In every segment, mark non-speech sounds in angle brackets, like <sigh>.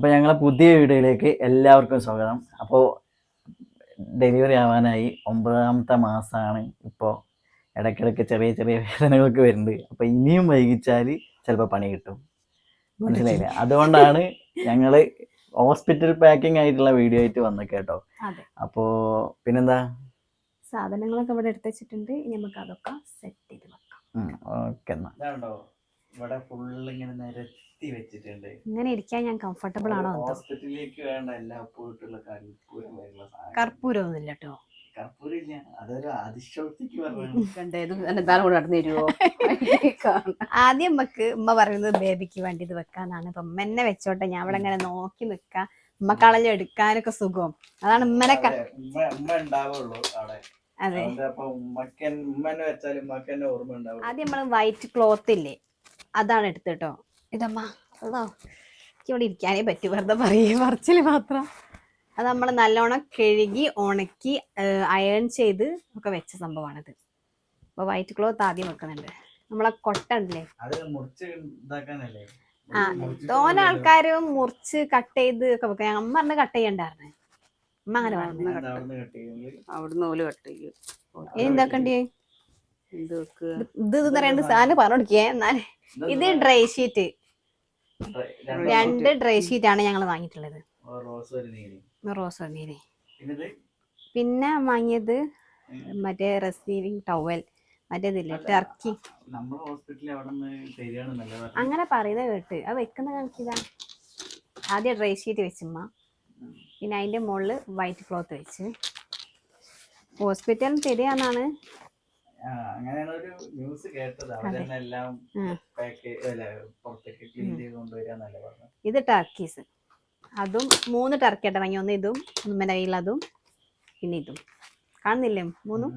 അപ്പോൾ ഞങ്ങളെ പുതിയ വീഡിയോയിലേക്ക് എല്ലാവർക്കും സ്വാഗതം. അപ്പോൾ ഡെലിവറി ആവാനായി ഒമ്പതാമത്തെ മാസമാണ് ഇപ്പോ ഇടയ്ക്കിടയ്ക്ക് ചെറിയ ചെറിയ വേദനകളൊക്കെ വരുന്നുണ്ട്. അപ്പോൾ ഇനിയും വൈകിച്ചാൽ ചിലപ്പോൾ പണി കിട്ടും. മനസ്സിലായില്ല? <laughs> അതുകൊണ്ടാണ് ഞങ്ങൾ ഹോസ്പിറ്റൽ പാക്കിംഗ് ആയിട്ടുള്ള വീഡിയോ ആയിട്ട് വന്നത് കേട്ടോ. അപ്പോ അപ്പോൾ പിന്നെന്താ? സാധനങ്ങളൊക്കെ ഇവിടെ എടുത്ത് വെച്ചിട്ടുണ്ട്. ഇനി നമുക്ക് അതൊക്കെ സെറ്റ് ചെയ്ത് വെക്കാം. ഓക്കെ എന്നാ. ഇതാണ്ടോ? ഇവിടെ ഫുള്ള് ഇങ്ങനെ നിരത്തി വെച്ചിട്ടുണ്ട്. ഇങ്ങനെ ഇരിക്കാൻ ഞാൻ കംഫർട്ടബിൾ ആണോ ഹോസ്പിറ്റലിലേക്ക് വേണ്ട എല്ലാ പോയിട്ടുള്ള കർപ്പൂരം വരുന്ന സാധനം. കർപ്പൂരമൊന്നുമില്ല കേട്ടോ. അതൊരു അതിശോക്തിക്ക് പറഞ്ഞു ആദ്യം നമുക്ക് ഉമ്മ പറയുന്നത് ബേബിക്ക് വേണ്ടി ഇത് വെക്കാന്നാണ്. ഇപ്പൊ ഉമ്മനെ എന്നെ വെച്ചോട്ടെ ഞാൻ ഇവിടെ ഇങ്ങനെ നോക്കി നിക്കാം. ഉമ്മക്കളഞ്ഞ് എടുക്കാനൊക്കെ സുഖം അതാണ് ഉമ്മനെ ക- ഉമ്മ ഉമ്മ ഉണ്ടാവുള്ളൂ അവിടെ. അതെ. ആദ്യം നമ്മൾ വൈറ്റ് ക്ലോത്ത് ഇല്ലേ അതാണ് എടുത്തിട്ടോ ഇതമ്മ അതോ ഇവിടെ ഇരിക്കാനേ പറ്റൂ വെറുതെ പറയേ. പറച്ചിൽ മാത്രം. അത് നമ്മൾ നല്ലോണം കഴുകി ഉണക്കി അയൺ ചെയ്ത് ഒക്കെ വെച്ച സംഭവമാണിത്. അപ്പോൾ വൈറ്റ് ക്ലോത്ത് ആദ്യം വെക്കുന്നുണ്ട്. നമ്മളെ കൊട്ട ഉണ്ടല്ലേ? അത് മുറിച്ച് ഇതാക്കാനല്ലേ? ആ തോന ആൾക്കാര് മുറിച്ച് കട്ട് ചെയ്ത് ഒക്കെ വെക്കാം. അമ്മ പറഞ്ഞ് കട്ട് ചെയ്യണ്ടായിരുന്നു. അമ്മ അങ്ങനെ പറഞ്ഞു അവിടുന്ന് കട്ട് ചെയ്യുന്നത് ഓൽ കട്ട് ചെയ്യും. എന്താക്കണ്ടേ ഇത് ഇത് രണ്ട് സാധനം പറഞ്ഞു കൊടുക്കേ. എന്നാൽ ഇത് ഡ്രൈ ഷീറ്റ് രണ്ട് ഡ്രൈ ഷീറ്റ് ആണ് ഞങ്ങൾ വാങ്ങിയിട്ടുള്ളത് റോസ് നീര് പിന്നെ വാങ്ങിയത് മറ്റേ റിസീവിങ് ടവൽ മറ്റേതില്ലേ ടർക്കി അങ്ങനെ പറയുന്നത് കേട്ട്. അത് വെക്കുന്ന കണക്കിതാ. ആദ്യം ഡ്രൈ ഷീറ്റ് വെച്ചുമ്മ. പിന്നെ അതിന്റെ മുകളിൽ വൈറ്റ് ക്ലോത്ത് വെച്ച്. ഹോസ്പിറ്റലിൽ തരികയെന്നാണ് ആ, ഒരു ന്യൂസ് കേട്ടത്. അവരെന്നെ എല്ലാം പുറത്തേക്ക് ക്ലീൻ ചെയ്ത് കൊണ്ടുവരാന്നല്ലേ പറഞ്ഞു ഇത് ടർക്കീസ് അതും മൂന്ന് ടർക്കി ആയിട്ട് വാങ്ങി ഒന്ന് ഇതും ഉമ്മന്റെ കയ്യിൽ അതും പിന്നെ ഇതും. കാണുന്നില്ലേ മൂന്നും?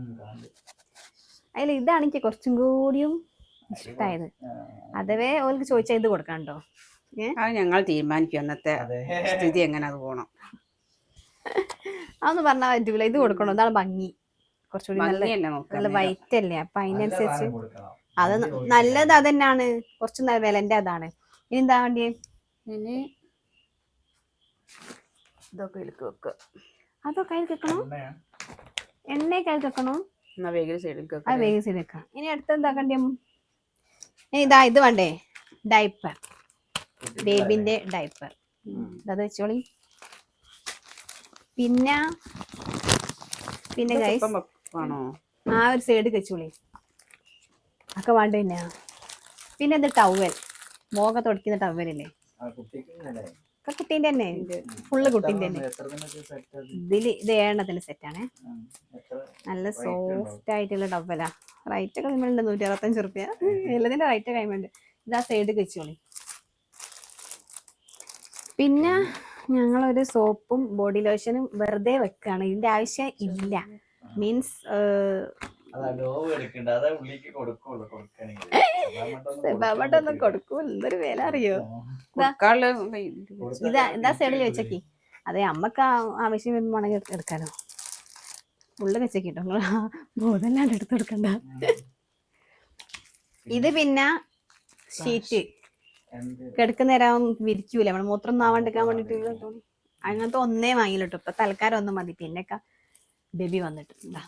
അതിൽ ഇതാണ് എനിക്ക് കുറച്ചും കൂടിയും ഇഷ്ടമായത് അതവേ ഓൾക്ക് ചോദിച്ചാൽ ഇത് കൊടുക്കാണ്ടോ അത് ഞങ്ങൾ തീരുമാനിക്കും അന്നത്തെ സ്ഥിതി എങ്ങനെ അത് പോണം. അതൊന്നും പറഞ്ഞാൽ പറ്റൂല ഇത് കൊടുക്കണോ? എന്താണ് ഭംഗി. കുറച്ചുകൂടി നല്ല നല്ല വൈറ്റ് അല്ലേ അപ്പൊ അതിനനുസരിച്ച്. അത് നല്ലത് അതന്നെയാണ് കുറച്ച് വിലന്റെ അതാണ്. ഇനി എന്താ വേണ്ടിയേ? ഇനി ഇതൊക്കെ ഇടുക്ക് വെക്കുക അതോ കയ്യിൽ വെക്കണോ? എണ്ണയാ? എണ്ണ കയ്യിൽ വെക്കണോ? എന്നാ വേഗം സൈഡിൽ അത് വേഗം ചെയ്ത് വെക്കാം. ഇനി അടുത്ത എന്താക്കണ്ടേ ഇതാ ഇത് വേണ്ടേ? ഡൈപ്പർ. ബേബിന്റെ ഡൈപ്പർ. അത് വെച്ചോളി. പിന്നെ പിന്നെ ഗൈസ് ആണോ ആ ഒരു സൈഡ് കച്ചുളി. ഒക്കെ വേണ്ട പിന്നെ പിന്നെ ഇത് ടവൽ മോക തുടക്കുന്ന ടവലല്ലേ. ഒക്കെ കുട്ടീന്റെ തന്നെ. ഫുള്ള് കുട്ടീന്റെ തന്നെ. ഇതിൽ ഇത് ഏഴെണ്ണത്തിന്റെ സെറ്റാണ് നല്ല സോഫ്റ്റ് ആയിട്ടുള്ള ടവലാ റൈറ്റ് ഒക്കെ കൈമുണ്ട് നൂറ്റി അറുപത്തഞ്ച് റുപ്യ. എല്ലാത്തിന്റെ റൈറ്റ് കൈമുണ്ട് ഇതാ സൈഡ് കച്ചുളി. പിന്നെ ഞങ്ങളൊരു സോപ്പും ബോഡി ലോഷനും വെറുതെ വെക്കുകയാണ് ഇതിന്റെ ആവശ്യം ഇല്ല. മീൻസ് കൊടുക്കണെങ്കിൽ. സെബാബട്ടൊന്നും കൊടുക്കൂല. എന്തൊരു വില അറിയോ? ഇതാ. എന്താ സൈഡിൽ വെച്ചേക്കി. അതെ അമ്മയ്ക്ക് ആവശ്യം വരുമ്പോണെങ്കിൽ എടുക്കാനോ ഉള്ളു വെച്ചേക്കിട്ടോ ബോധല്ലാണ്ട് എടുത്ത് കൊടുക്കണ്ട. ഇത് പിന്നെ ഷീറ്റ്. കിടക്കുന്നേരം വിരിക്കൂല. നമ്മൾ മൂത്രം നാവാണ്ടിരിക്കാൻ വേണ്ടിട്ട് അങ്ങനത്തെ ഒന്നേ വാങ്ങിയില്ല ഇപ്പൊ തൽക്കാലം ഒന്നും മതി. പിന്നെയൊക്കെ ബേബി വന്നിട്ട്. ഇതാ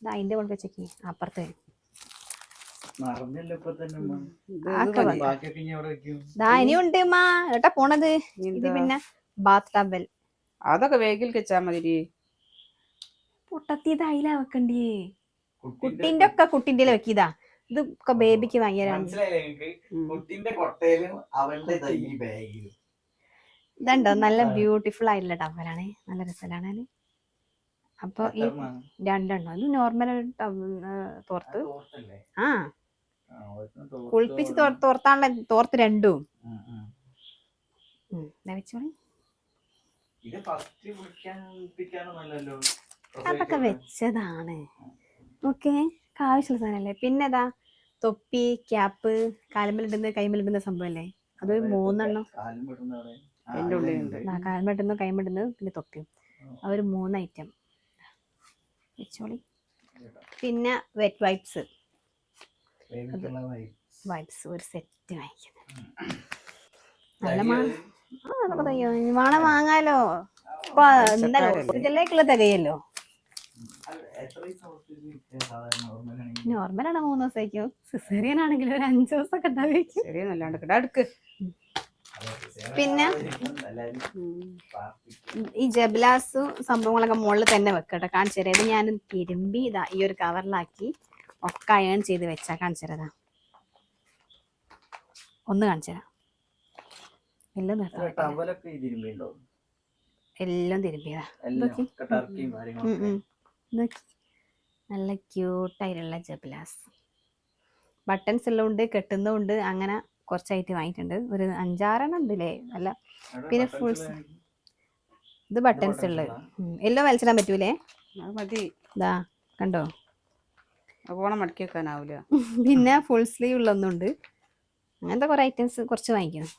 ഇതാ അതിന്റെ കൊണ്ട് വെച്ചേക്കി. അപ്പുറത്ത് ഇനിയുണ്ട് മാ ഏട്ടാ പോണത്? ഇത് പിന്നെ ബാത്ത് ടബൽ അതൊക്കെ വേഗിൽ വെച്ചാ മതി പൊട്ടത്തിയത് അതിലാ വെക്കണ്ടേ കുട്ടിന്റെ ഒക്കെ കുട്ടിന്റെ വെക്കിതാ ഇത് ഒക്കെ ബേബിക്ക് ഭയങ്കര. ഇതുണ്ടോ? നല്ല ബ്യൂട്ടിഫുൾ ആയിട്ടുള്ള ടവലാണ്. നല്ല രസമാണ് അപ്പൊ ഈ രണ്ടെണ്ണം. ഇത് നോർമൽ തോർത്ത്. ആ. കുളിപ്പിച്ച് തോർത്താണല്ലോ തോർത്ത് രണ്ടും. അതൊക്കെ വെച്ചതാണ്. ഓക്കെ. ആവശ്യമുള്ള സാധനല്ലേ? പിന്നെ ഇതാ തൊപ്പി ക്യാപ്പ് കാലുമ്മലിടുന്ന സംഭവം സംഭവല്ലേ? അതൊരു മൂന്നെണ്ണം കാലും പെടുന്ന അവിടെ ആ, അതിന്റെ അതിലുണ്ട്. ഉള്ളിലുണ്ട്. കാലുമിടുന്നു കൈമിടുന്നത് പിന്നെ തൊപ്പിയും. ആ. ഒരു മൂന്ന് ഐറ്റം വെച്ചോളി. പിന്നെ വെറ്റ് വൈപ്സ് വൈപ്സ് ഒരു സെറ്റ് വാങ്ങിക്കുന്നത്. നല്ല മാ ആ തയ്യോ വാങ്ങാലോ ഇപ്പൊ എന്താ ഹോസ്പിറ്റലിലേക്കുള്ള തികയല്ലോ. നോർമലാണ് മൂന്ന് ദിവസം സിസേറിയൻ ആണെങ്കിൽ. ഒരു അഞ്ചു ദിവസമൊക്കെ ഉണ്ടായിരിക്കും ശരി നല്ലാണ്ട് അടുക്ക് പിന്നെ? ഈ ജബ്ലാസ് സംഭവങ്ങളൊക്കെ മുകളിൽ തന്നെ വെക്കട്ടെ. കാണിച്ചു തരാം ഇത് ഞാൻ തിരുമ്പി ഇതാ ഈ ഒരു കവറിലാക്കി ഒക്കെ അയൺ ചെയ്ത് വെച്ചാ കാണിച്ചു തരാം ദാ. ഒന്ന് കാണിച്ചു തരാം എല്ലാം എല്ലാം തിരുമ്പിയതാ നല്ല ക്യൂട്ടായിട്ടുള്ള ജബലാസ്. ബട്ടൺസ് എല്ലാം ഉണ്ട് കെട്ടുന്നുണ്ട് അങ്ങനെ കുറച്ചായിട്ട് വാങ്ങിയിട്ടുണ്ട്. ഒരു അഞ്ചാറെണ്ണം ഉണ്ട് അല്ലേ അല്ല പിന്നെ ഫുൾ ഇത് ബട്ടൺസ് ഉള്ളതാ? എല്ലാം വലിച്ചിടാൻ പറ്റൂലേ? മതി. ഇതാ കണ്ടോ? ഓണം മടക്കി വെക്കാനാവില്ല <laughs> പിന്നെ ഫുൾ സ്ലീവ് ഉള്ളൊന്നുണ്ട് അങ്ങനത്തെ കുറെ ഐറ്റംസ് കുറച്ച് വാങ്ങിക്കണം.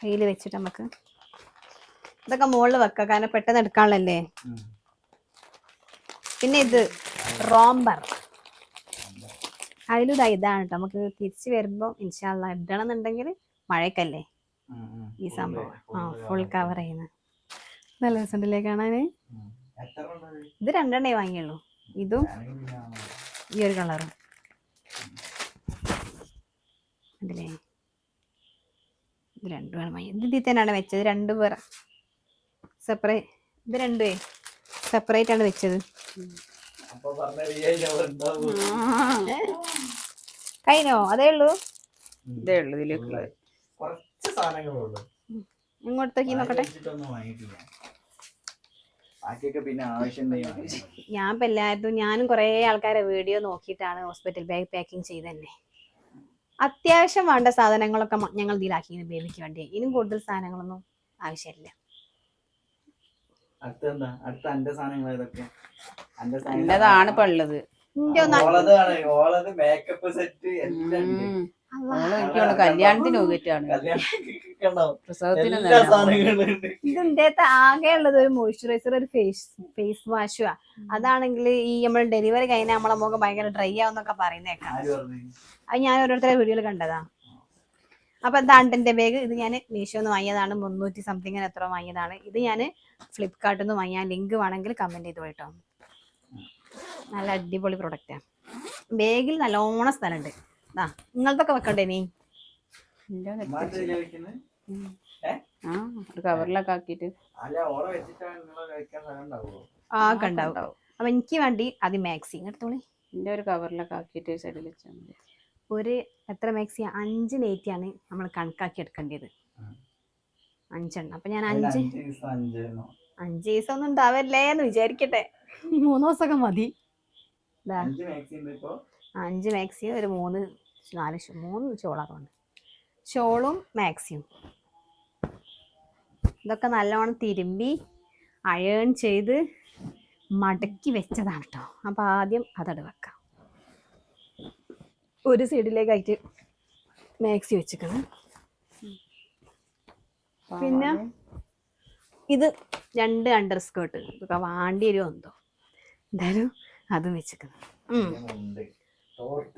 കയ്യിൽ വെച്ചിട്ട് നമുക്ക് ഇതൊക്കെ മുകളിൽ വെക്കാം. കാരണം പെട്ടെന്ന് എടുക്കാനുള്ളല്ലേ പിന്നെ ഇത് റോംബർ. അതിലിതാ ഇതാണ് കേട്ടോ നമുക്ക് തിരിച്ചു വരുമ്പോൾ ഇൻഷാല്ല ഇടണമെന്നുണ്ടെങ്കിൽ മഴക്കല്ലേ. ഈ സംഭവം. ആ ഫുൾ കവർ ചെയ്യുന്ന. നല്ല രസമുണ്ടല്ലേ കാണാന്? ഇത് രണ്ടെണ്ണേ വാങ്ങിയുള്ളൂ. ഇതും. ഈ ഒരു കളറും. അതിലേ ഇത് രണ്ടുമാണ് വാങ്ങി ഇത് ഇതിൽ തന്നെയാണ് വെച്ചത്. രണ്ടു പേർ സെപ്പറേറ്റ് ഇത് രണ്ടുപേ സെപ്പറേറ്റ് ആണ് വെച്ചത്. കഴിഞ്ഞോ? അതേ ഉള്ളൂ? ഇതേ ഉള്ളൂ ഇതിലേക്കുള്ളത്. കുറച്ച് ഇങ്ങോട്ടേക്ക് നോക്കട്ടെ. ഞാൻ ഇപ്പൊ എല്ലായിടത്തും ഞാനും കുറേ ആൾക്കാരെ വീഡിയോ നോക്കിയിട്ടാണ് ഹോസ്പിറ്റൽ ബാഗ് പാക്കിംഗ് ചെയ്തന്നെ. അത്യാവശ്യം വേണ്ട സാധനങ്ങളൊക്കെ ഞങ്ങൾ ഇതിലാക്കി ബേബിക്ക് വേണ്ടി. ഇനിയും കൂടുതൽ സാധനങ്ങളൊന്നും ആവശ്യമില്ല. അടുത്ത എന്താ? അടുത്ത അന്റെ സാധനങ്ങൾ ഏതൊക്കെ അന്റെ നല്ലതാണ് ഇപ്പൊ ഉള്ളത് മേക്കപ്പ് സെറ്റ് കല്യാണത്തിന് പോയിട്ടാണ് കല്യാണത്തിനൊക്കെ ഉണ്ടാവും. പ്രസവത്തിന് എല്ലാ സാധനങ്ങളും ഉണ്ട്. ഇത് ഇതിന്റെ ആകെ ഉള്ളത് ഒരു മോയ്സ്ചറൈസർ ഒരു ഫേസ് ഫേസ് വാഷുവാ അതാണെങ്കിൽ ഈ നമ്മൾ ഡെലിവറി കഴിഞ്ഞാൽ നമ്മളെ മുഖം ഭയങ്കര ഡ്രൈ ആവുന്നൊക്കെ പറയുന്നേക്കാം. അത് ഞാൻ ഓരോരുത്തരെ വീഡിയോയിൽ കണ്ടതാ. അപ്പൊ ഇതാണ് എന്റെ ബാഗ് ഇത് ഞാൻ മീഷോന്ന് വാങ്ങിയതാണ്. മുന്നൂറ്റി സംതിങ്ങിന് എത്ര വാങ്ങിയതാണ്. ഇത് ഞാൻ ഫ്ലിപ്കാർട്ടിൽ നിന്ന് വാങ്ങിയ. ലിങ്ക് വേണമെങ്കിൽ കമന്റ് ചെയ്ത് പോയിട്ടോ നല്ല അടിപൊളി പ്രൊഡക്റ്റാണ് ബാഗിൽ നല്ലോണം സ്ഥലമുണ്ട്. ആ നിങ്ങളതൊക്കെ വെക്കണ്ടേ നീ? ആ ഒരു കവറിലൊക്കെ ആക്കിയിട്ട്. ആ കണ്ടാവും അപ്പൊ എനിക്ക് വേണ്ടി അത് മാക്സി എടുത്തോളി. എന്റെ ഒരു കവറിലൊക്കെ ആക്കിയിട്ട് സൈഡിൽ വെച്ചാൽ മതി. ഒരു എത്ര മാക്സി അഞ്ച് നെയ്റ്റിയാണ് നമ്മൾ കണക്കാക്കി എടുക്കേണ്ടത്. അഞ്ചെണ്ണം. അപ്പൊ ഞാൻ അഞ്ച് അഞ്ച് ദിവസം അഞ്ച് ദിവസം ഒന്നും ഉണ്ടാവല്ലേ എന്ന് വിചാരിക്കട്ടെ. മൂന്ന് ദിവസമൊക്കെ മതി അഞ്ച് മാക്സി ഉണ്ട് അഞ്ച് മാക്സിയും ഒരു മൂന്ന് നാല് മൂന്ന് ചോളാറുണ്ട് ഷോളും മാക്സിയും ഇതൊക്കെ നല്ലോണം തിരുമ്പി അയേൺ ചെയ്ത് മടക്കി വെച്ചതാണ് കേട്ടോ അപ്പം ആദ്യം അതട് വെക്കാം. ഒരു സൈഡിലേക്കായിട്ട് മാക്സി വെച്ചിക്കണം പിന്നെ ഇത് രണ്ട് അണ്ടർ സ്കേർട്ട് ഇതൊക്കെ വാണ്ടി വരുമോ എന്തോ? എന്തായാലും അതും വെച്ചിരിക്കുന്നു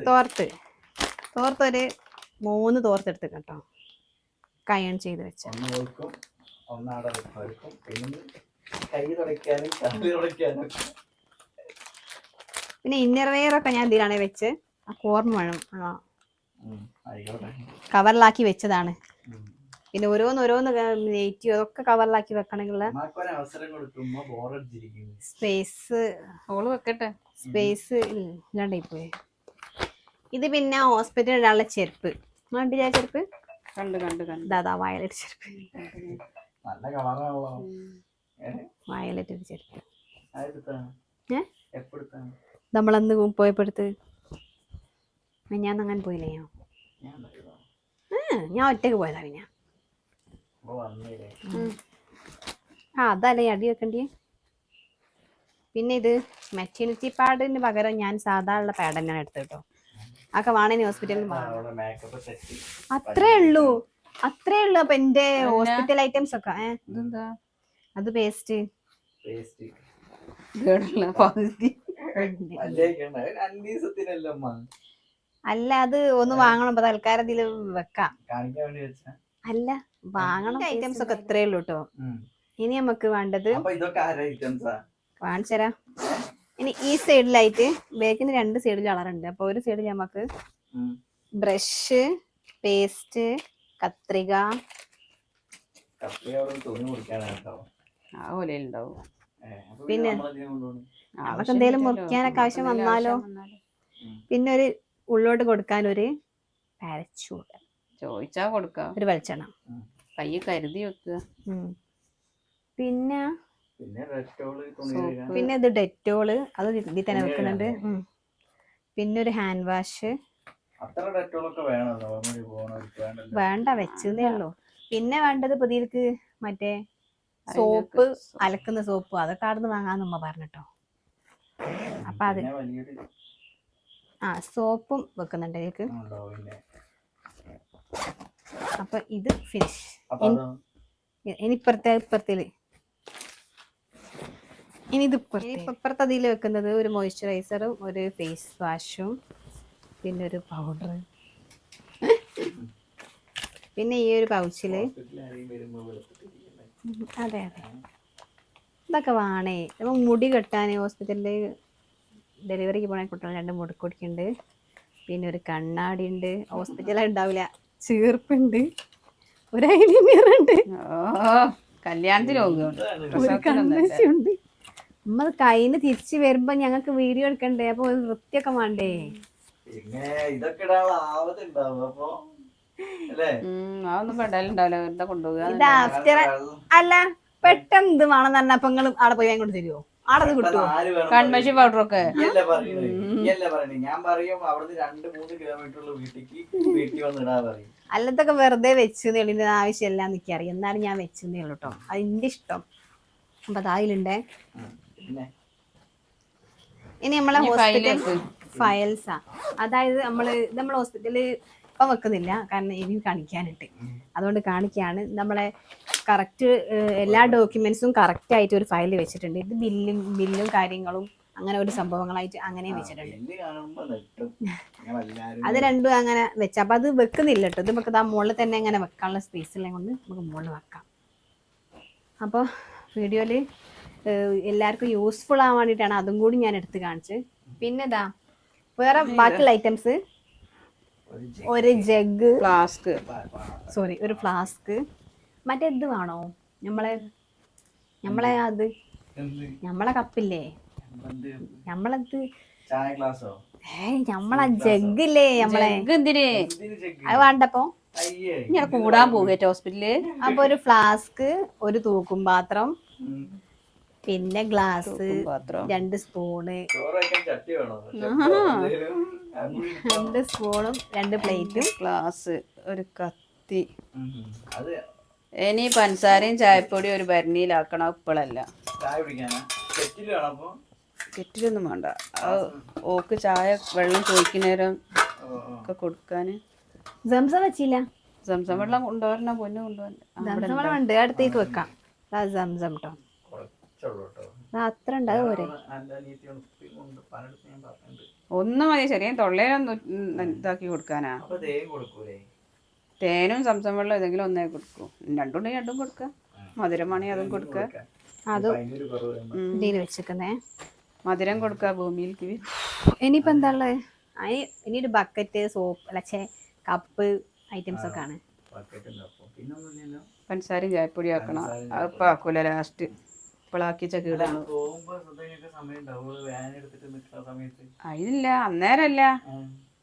തോർത്ത്. തോർത്ത്. ഒരു മൂന്ന് തോർത്ത് എടുത്ത് കേട്ടോ കയൺ ചെയ്ത് വെച്ച. പിന്നെ ഇന്നർ വെയർ ഒക്കെ. ഞാൻ ഇതിലാണ് വെച്ച്. ആ കോർമ കവറിലാക്കി വെച്ചതാണ്. പിന്നെ ഓരോന്ന് ഓരോന്ന് നെയ്റ്റിയോ അതൊക്കെ കവറിലാക്കി ബോറടിച്ചിരിക്കുന്നു. സ്പേസ് ഓൾ വെക്കട്ടെ. സ്പേസ് ഇല്ലാണ്ടായി പോയി. ഇത് പിന്നെ ഹോസ്പിറ്റലിൽ ഇടാനുള്ള ചെരുപ്പ്. കണ്ടില്ല ചെരുപ്പ്? കണ്ട് കണ്ട് കണ്ട്. ദാദാ വയലറ്റ് ചെരുപ്പ്. നല്ല കളറാണല്ലോ. വയലറ്റ് ഒരു ചെരുപ്പ്. നമ്മളന്ന് പോയപ്പോഴത്ത് ഞാൻ അങ്ങനെ പോയില്ലേ ഞാൻ? ഒറ്റയ്ക്ക് പോയതാ പിന്നെ. ആ അതല്ലേ അടി വെക്കണ്ടേ പിന്നെ ഇത് മെറ്റേണിറ്റി പാഡിന് പകരം ഞാൻ സാധാരണ പാഡ് തന്നെയാണ് എടുത്തത് കേട്ടോ അതൊക്കെ വേണമെങ്കിൽ ഹോസ്പിറ്റലിൽ അത്രേ ഉള്ളൂ. അത്രേ ഉള്ളൂ. അപ്പൊ എന്റെ ഹോസ്പിറ്റൽ ഐറ്റംസ് ഒക്കെ. അത് പേസ്റ്റ് അല്ല അത് ഒന്ന് വാങ്ങണം. അപ്പൊ തൽക്കാലം ഇതിൽ വെക്കാം. കാണിക്കാൻ വേണ്ടി വെച്ചാ അല്ല വാങ്ങണം ഐറ്റംസ് ഒക്കെ അത്രേ ഉള്ളൂ കേട്ടോ ഇനി നമുക്ക് വേണ്ടത് വാങ്ങിച്ചരാ ഇതൊക്കെ ആരാ ഐറ്റംസാ കാണിച്ചുതരാം ഇനി ഈ സൈഡിലായിട്ട് ബേക്കിന് രണ്ട് സൈഡിൽ കളറുണ്ട് അപ്പൊ ഒരു സൈഡിൽ നമുക്ക് ബ്രഷ് പേസ്റ്റ് കത്രിക. പിന്നെ അവർക്ക് എന്തെങ്കിലും മുറിക്കാനൊക്കെ ആവശ്യം വന്നാലോ? പിന്നെ ഒരു ഉള്ളോട്ട് കൊടുക്കാൻ ഒരു പാരച്ചൂട്ട്. ചോദിച്ചാ കൊടുക്കാം. ഒരു വെളിച്ചെണ്ണ. കൈ കരുതി വെക്കുക പിന്നെ? പിന്നെ ഇത് ഡെറ്റോൾ അത് ഇതിൽ തന്നെ പിന്നെ വെക്കുന്നുണ്ട്. പിന്നെ ഒരു ഹാൻഡ് വാഷ്. വേണ്ട വെച്ചതേ ഉള്ളൂ. പിന്നെ വേണ്ടത് പുതിയക്ക് മറ്റേ സോപ്പ് അലക്കുന്ന സോപ്പ്. അതൊക്കെ അവിടുന്ന് വാങ്ങാന്ന് ഉമ്മ പറഞ്ഞിട്ടോ. അപ്പൊ അത് ആ സോപ്പും വെക്കുന്നുണ്ട് ഇതിലേക്ക് അപ്പൊ ഇത് ഫിനിഷ് ഇനി ഇപ്പുറത്തെ ഇപ്പുറത്തിൽ. ഇനി ഇത് ഇപ്പുറത്തെ. അതിൽ വെക്കുന്നത് ഒരു മോയ്സ്ചറൈസറും ഒരു ഫേസ് വാഷും പിന്നെ ഒരു പൗഡർ പിന്നെ ഈ ഒരു പൗച്ചിൽ അതെ അതെ. ഇതൊക്കെ വേണേ. അപ്പം മുടി കെട്ടാൻ ഹോസ്പിറ്റലിൽ ഡെലിവറിക്ക് പോണ കുട്ടികൾ രണ്ട് മുടി കൊടുക്കുന്നുണ്ട്. പിന്നെ ഒരു കണ്ണാടി ഉണ്ട്. ഹോസ്പിറ്റലിൽ ഉണ്ടാവില്ല. ചീർപ്പുണ്ട്. ഒരു ഐലിമിയർ ഉണ്ട് ഓ കല്യാണത്തിന് പോകുക ഒരു കണ്ണശി ഉണ്ട് നമ്മ തിരിച്ചു വരുമ്പോ ഞങ്ങൾക്ക് വീഡിയോ എടുക്കണ്ടേ? അപ്പൊ ഒരു വൃത്തിയൊക്കെ വേണ്ടേ? അതൊന്നും അല്ല പെട്ടെന്ന് വേണം തന്നെ അപ്പൊ നിങ്ങൾ അവിടെ പോയി കൊണ്ട് തരുമോ ആടെ കിട്ടും കിട്ടുമോ പൗഡർ ഒക്കെ കൺമഷി? ഞാൻ പറയും അവിടുന്ന് രണ്ട് മൂന്ന് വീട്ടിൽ പറയും. അല്ലത്തൊക്കെ വെറുതെ വെച്ചു ആവശ്യം ആവശ്യമില്ല എന്നൊക്കെ എന്നാലും ഞാൻ വെച്ചു ഉള്ളൂ കേട്ടോ അതിന്റെ ഇഷ്ടം. അപ്പൊ അതായിലുണ്ടേ ഇനി നമ്മളെ ഹോസ്പിറ്റൽ. ഫയൽസാ അതായത് നമ്മൾ നമ്മളെ നമ്മൾ ഹോസ്പിറ്റലിൽ ഇപ്പം വെക്കുന്നില്ല. കാരണം ഇനി കാണിക്കാനുണ്ട് അതുകൊണ്ട് കാണിക്കുകയാണ് നമ്മളെ കറക്റ്റ് എല്ലാ ഡോക്യുമെന്റ്സും കറക്റ്റ് ആയിട്ട് ഒരു ഫയലിൽ വെച്ചിട്ടുണ്ട്. ഇത് ബില്ലും ബില്ലും കാര്യങ്ങളും അങ്ങനെ ഒരു സംഭവങ്ങളായിട്ട് അങ്ങനെ വെച്ചിട്ടുണ്ട്. എല്ല് അത് രണ്ടും അങ്ങനെ വെച്ച. അപ്പൊ അത് വെക്കുന്നില്ല കേട്ടോ ഇത് നമുക്ക് ആ മുകളിൽ തന്നെ അങ്ങനെ വെക്കാനുള്ള സ്പേസ് ഉള്ളത് കൊണ്ട് നമുക്ക് മുകളിൽ വെക്കാം. അപ്പോൾ വീഡിയോയിൽ എല്ലാവർക്കും യൂസ്ഫുൾ ആവാൻ വേണ്ടിയിട്ടാണ് അതും കൂടി ഞാൻ എടുത്ത് കാണിച്ച് പിന്നെ ഇതാ വേറെ ബാക്കിയുള്ള ഐറ്റംസ് ഒരു ജഗ് ഫ്ലാസ്ക് സോറി ഒരു ഫ്ലാസ്ക് മറ്റെന്ത് വേണോ? നമ്മളെ നമ്മളെ അത്? നമ്മളെ കപ്പില്ലേ? നമ്മളത് ചായ ഗ്ലാസ്സോ? ഏ നമ്മളെ ജഗ്ഗില്ലേ നമ്മളെ? എന്തിന്? അത് വേണ്ടപ്പോ? ഇങ്ങനെ ഞാൻ കൂടാൻ പോകുക ഹോസ്പിറ്റലിൽ. അപ്പൊ ഒരു ഫ്ലാസ്ക് ഒരു തൂക്കും പാത്രം. പിന്നെ ഗ്ലാസ് രണ്ട് സ്പൂണ്. രണ്ട് സ്പൂണും രണ്ട് പ്ലേറ്റും. ഗ്ലാസ് ഒരു കത്തി. ഇനി പഞ്ചസാരയും ചായപ്പൊടിയും ഒരു ഭരണിയിലാക്കണം ഇപ്പോഴല്ല കെറ്റിലൊന്നും വേണ്ട. ഓക്ക് ചായ വെള്ളം ചോദിക്കുന്നേരം. ഒക്കെ കൊടുക്കാന്. സംസം വെച്ചില്ല. സംസം വെള്ളം കൊണ്ടുവരണം പൊന്നു കൊണ്ടുവരണം. സംസം വെള്ളം ഉണ്ട്? അടുത്തേക്ക് വെക്കാം. സംസം കേട്ടോ അത്ര അത് പോരെ. ഒന്ന് മതി ചെറിയ തൊള്ളയിലൊന്നും ഇതാക്കി കൊടുക്കാനാ. തേനും സംസം വെള്ളം ഏതെങ്കിലും ഒന്നേ കൊടുക്കൂ. രണ്ടുണ്ടെങ്കിൽ രണ്ടും കൊടുക്ക. മധുരമാണി അതും കൊടുക്കുക അതും. ഇതിൽ മധുരം കൊടുക്ക ഭൂമിയിലേക്ക് ഇനിയിപ്പോ എന്താ ഉള്ളത് അതിന് ഇനി ഒരു ബക്കറ്റ് സോപ്പ് അല്ലെ കപ്പ് ഐറ്റംസ് ഒക്കെ ആണ് ബക്കറ്റ് ഉണ്ട്. പിന്നെ ഒന്നുമില്ലല്ലോ പഞ്ചസാരയും ചായപ്പൊടി ആക്കണം. അതിപ്പോൾ ആക്കൂല ലാസ്റ്റ് ഇപ്പോഴാക്കിച്ച കീടാണ് അതില്ല അന്നേരല്ല.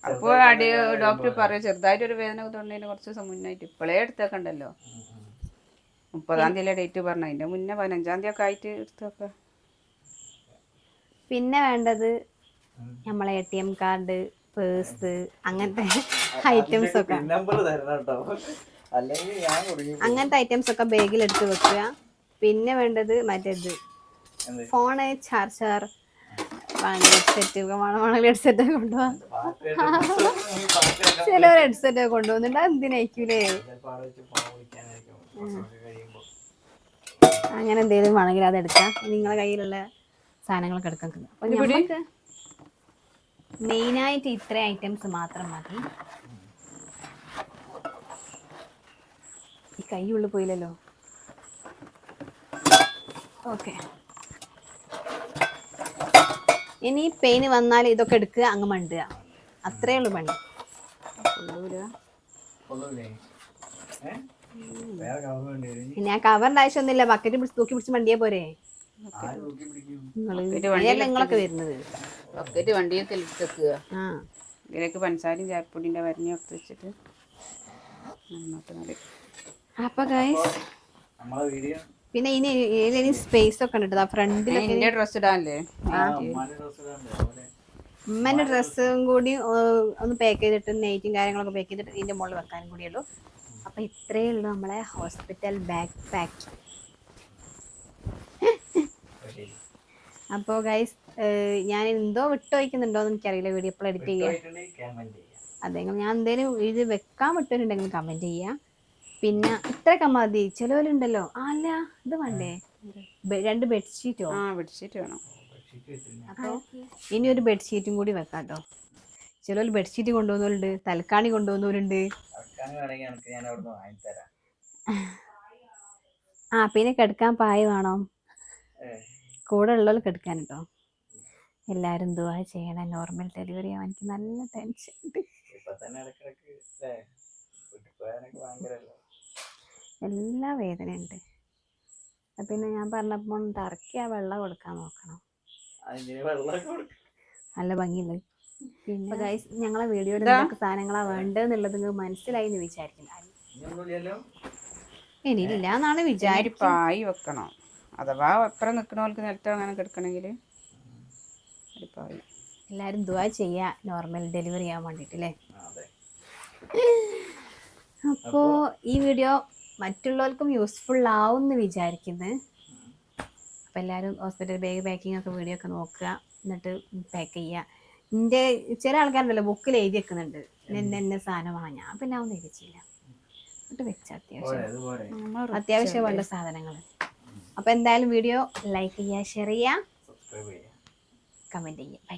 അപ്പോൾ അടി ഡോക്ടർ പറയും ചെറുതായിട്ട് ഒരു വേദന തൊണ്ടതിന് കുറച്ച് ദിവസം മുന്നായിട്ട്. ഇപ്പോഴേ എടുത്തേക്കണ്ടല്ലോ. മുപ്പതാം തീയതി ഡേറ്റ് പറഞ്ഞു. അതിന്റെ മുന്നേ പതിനഞ്ചാം തീയതി ഒക്കെ ആയിട്ട് എടുത്തേക്ക. പിന്നെ വേണ്ടത് നമ്മളെ A T M card purse അങ്ങനത്തെ ഐറ്റംസ് ഒക്കെ നമ്പർ തരണം അല്ലെങ്കിൽ ഞാൻ കുടുങ്ങി അങ്ങനത്തെ ഐറ്റംസ് ഒക്കെ ബാഗിൽ എടുത്ത് വെക്കുക. പിന്നെ വേണ്ടത് മറ്റേത്? ഫോണ് ചാർജർ ഹെഡ്സെറ്റ് വേണമെങ്കിൽ ഹെഡ്സെറ്റ് ഒക്കെ കൊണ്ടുപോകാം ചിലവർ ഹെഡ്സെറ്റ് ഒക്കെ കൊണ്ടുപോകുന്നുണ്ട് കുറച്ചൊക്കെ അങ്ങനെ എന്തെങ്കിലും വേണമെങ്കിൽ അത് എടുക്കാം. നിങ്ങളെ കയ്യിലുള്ള സാധനങ്ങളൊക്കെ എടുക്കാം. അപ്പൊ നമുക്ക്. മെയിനായിട്ട് ഇത്ര ഐറ്റംസ് മാത്രം മതി. ഈ കൈ ഉള്ളിൽ പോയില്ലല്ലോ. ഓക്കെ. ഇനി പെയിന് വന്നാൽ ഇതൊക്കെ എടുക്കുക അങ്ങ് മണ്ടുക. അത്രേ ഉള്ളൂ പണി. പിന്നെ ആ കവറിന്റെ ആവശ്യമൊന്നുമില്ല. ബക്കറ്റ് പിടിച്ച് തൂക്കി പിടിച്ച് മണ്ടിയാ പോരെ. നിങ്ങളൊക്കെ വരുന്നത്. ബക്കറ്റ് വണ്ടിയൊക്കെ എടുത്തേക്കുക ഇതിലേക്ക് പഞ്ചസാരയും ചായപ്പൊടിന്റെ വരഞ്ഞൊക്കെ വെച്ചിട്ട് നന്നായിട്ട് നല്ല അപ്പൊ ഗൈസ് നമ്മളെ വീഡിയോ പിന്നെ ഇനി ഏതെങ്കിലും സ്പേസ് ഒക്കെ ഉണ്ട്? ഫ്രണ്ടിൽ ഫ്രണ്ടിലൊക്കെ ഡ്രസ്സ് ഇടാനല്ലേ? ഉമ്മാന്റെ ഡ്രസ്സ് കൂടി ഒന്ന് പാക്ക് ചെയ്തിട്ട് നെയ്റ്റും കാര്യങ്ങളൊക്കെ പാക്ക് ചെയ്തിട്ട് ഇതിന്റെ മുകളിൽ വെക്കാനും കൂടിയേ ഉള്ളൂ അപ്പൊ ഇത്രയേ ഉള്ളൂ നമ്മളെ ഹോസ്പിറ്റൽ ബാഗ് പാക്ക് അപ്പോ അപ്പോൾ ഗൈസ് ഞാൻ എന്തോ വിട്ടുവയ്ക്കുന്നുണ്ടോ എന്ന് എനിക്കറിയില്ല. വീഡിയോ ഇപ്പോൾ എഡിറ്റ് ചെയ്യാം. അതെങ്കിലും ഞാൻ എന്തേലും ഇത് വെക്കാൻ വിട്ടിട്ടുണ്ടെങ്കിൽ കമന്റ് ചെയ്യാം. പിന്നെ ഇത്രയൊക്കെ മതി. ചിലവരുണ്ടല്ലോ. ആ, അല്ല ഇത് വേണ്ടേ? രണ്ട് ബെഡ്ഷീറ്റോ ആ ബെഡ്ഷീറ്റ് വേണം. അപ്പോൾ ഇനി ഒരു ബെഡ്ഷീറ്റും കൂടി വെക്കാം കേട്ടോ ചിലവർ ബെഡ്ഷീറ്റ് കൊണ്ടുപോകുന്നവരുണ്ട് തലക്കാണി കൊണ്ടുപോകുന്നവരുണ്ട് ആ പിന്നെ കിടക്കാൻ പായ വേണം. കൂടെ ഉള്ളവർ കിടക്കാൻ കേട്ടോ എല്ലാരും ദുവാ ചെയ്യണം. നോർമൽ ഡെലിവറി ആവാൻ എനിക്ക് നല്ല ടെൻഷൻ ഉണ്ട്. എല്ലാ വേദനയുണ്ട് പിന്നെ ഞാൻ പറഞ്ഞപ്പോൾ തറക്കി ആ വെള്ളം കൊടുക്കാൻ നോക്കണം. അതിന് വെള്ളമൊക്കെ കൊടുക്കും. നല്ല ഭംഗിയുള്ളത് പിന്നെ ഗൈസ് ഞങ്ങളെ വീഡിയോയിൽ എന്തൊക്കെ സാധനങ്ങളാ വേണ്ടതെന്നുള്ളത് നിങ്ങൾക്ക് മനസ്സിലായി എന്ന് വിചാരിക്കുന്നു. ഇനിയില്ലാന്നാണ് വിചാരിപ്പായി എന്നാണ് വെക്കണം. അഥവാ എപ്പറ നിൽക്കണവർക്ക് നിലത്ത് അങ്ങനെ കിടക്കണമെങ്കിൽ എല്ലാവരും ദുവാ ചെയ്യുക നോർമൽ ഡെലിവറി ചെയ്യാൻ വേണ്ടിയിട്ട് അല്ലേ അതെ. അപ്പോൾ ഈ വീഡിയോ മറ്റുള്ളവർക്കും യൂസ്ഫുൾ ആവും എന്ന് വിചാരിക്കുന്നത് അപ്പോൾ എല്ലാവരും ഹോസ്പിറ്റൽ ബാഗ് പാക്കിംഗ് ഒക്കെ വീഡിയോ ഒക്കെ നോക്കുക. എന്നിട്ട് പാക്ക് ചെയ്യുക. എന്റെ ചില ആൾക്കാരുണ്ടല്ലോ ബുക്കിൽ എഴുതി വെക്കുന്നുണ്ട്. എന്നെ സാധനം സാധനമാണ് ഞാൻ പിന്നെ ഒന്നും എഴുതിച്ചില്ല എന്നിട്ട് വെച്ച അത്യാവശ്യം. അത്യാവശ്യം വേണ്ട സാധനങ്ങൾ അപ്പോൾ എന്തായാലും വീഡിയോ ലൈക്ക് ചെയ്യുക ഷെയർ ചെയ്യുക. സബ്സ്ക്രൈബ് ചെയ്യാം കമന്റ് ചെയ്യുക. ബൈ